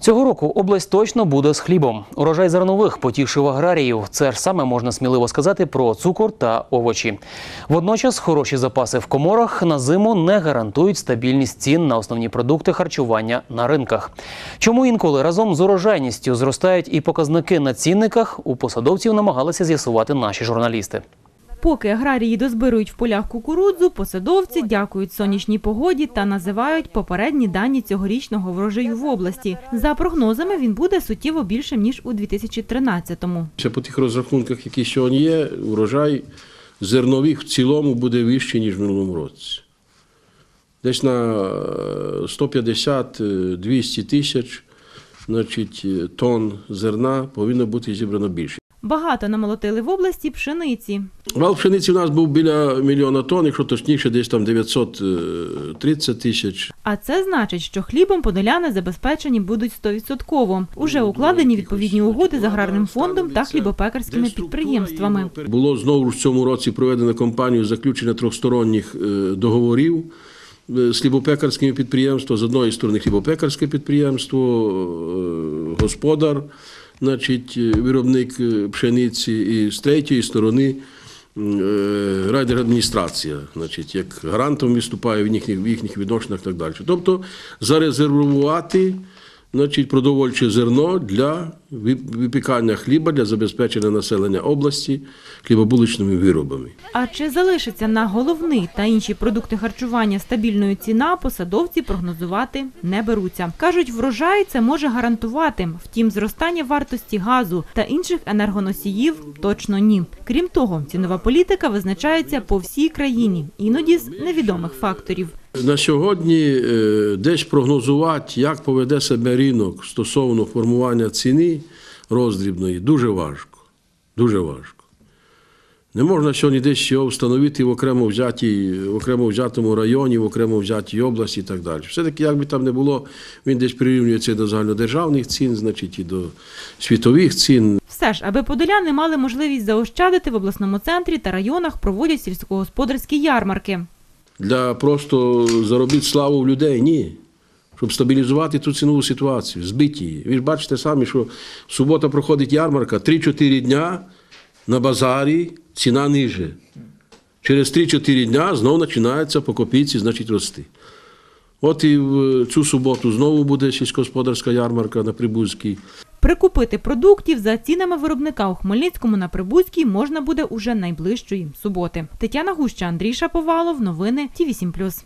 Цього року область точно буде з хлібом. Урожай зернових потішив аграріїв. Це ж саме можна сміливо сказати про цукор та овочі. Водночас хороші запаси в коморах на зиму не гарантують стабільність цін на основні продукти харчування на ринках. Чому інколи разом з урожайністю зростають і показники на цінниках, у посадовців намагалися з'ясувати наші журналісти. Поки аграрії дозбирують в полях кукурудзу, посадовці дякують сонячній погоді та називають попередні дані цьогорічного врожаю в області. За прогнозами, він буде суттєво більшим ніж у 2013-му. Ще по тих розрахунках, які сьогодні є, урожай зернових в цілому буде вищий, ніж в минулому році. Десь на е, 150-200 тисяч значить, е, тонн зерна повинно бути зібрано більше. Багато намолотили в області пшениці. Вал пшениці у нас був біля мільйона тонн, якщо точніше, десь там 930 тисяч. А це значить, що хлібом подоляни забезпечені будуть 100%. Уже укладені відповідні угоди з аграрним фондом та хлібопекарськими підприємствами. Було знову ж в цьому році проведено кампанію заключення трьохсторонніх е, договорів е, з хлібопекарськими підприємствами. З одної сторони хлібопекарське підприємство, е, господар, значить, е, виробник е, пшениці, і з третьої сторони е, райдержадміністрація, значить, як гарантом виступає в їхніх, в їхніх відношеннях і так далі. Тобто зарезервувати значить, продовольче зерно для випікання хліба, для забезпечення населення області хлібобуличними виробами. А чи залишиться на головний та інші продукти харчування стабільною ціна, посадовці прогнозувати не беруться. Кажуть, врожай це може гарантувати. Втім, зростання вартості газу та інших енергоносіїв точно ні. Крім того, цінова політика визначається по всій країні, іноді з невідомих факторів. На сьогодні е, десь прогнозувати, як поведе себе ринок стосовно формування ціни роздрібної, дуже важко. Дуже важко. Не можна сьогодні десь його встановити в окремо взятій, в окремо взятому районі, в окремо взятій області і так далі. Все-таки, як би там не було, він десь прирівнюється до загальнодержавних цін, значить, і до світових цін. Все ж, аби подоляни мали можливість заощадити в обласному центрі та районах, проводять сільськогосподарські ярмарки. Для просто заробити славу в людей ні. Щоб стабілізувати ту цінову ситуацію, збити її. Ви ж бачите самі, що субота проходить ярмарка, 3-4 дня на базарі ціна ниже. Через 3-4 дня знову починається по копійці, значить, рости. От і в цю суботу знову буде сільськогосподарська ярмарка на Прибузькій. Прикупити продуктів за цінами виробника у Хмельницькому на Прибузькій можна буде уже найближчої суботи. Тетяна Гуща, Андрій Шаповалов. Новини Ті 8+.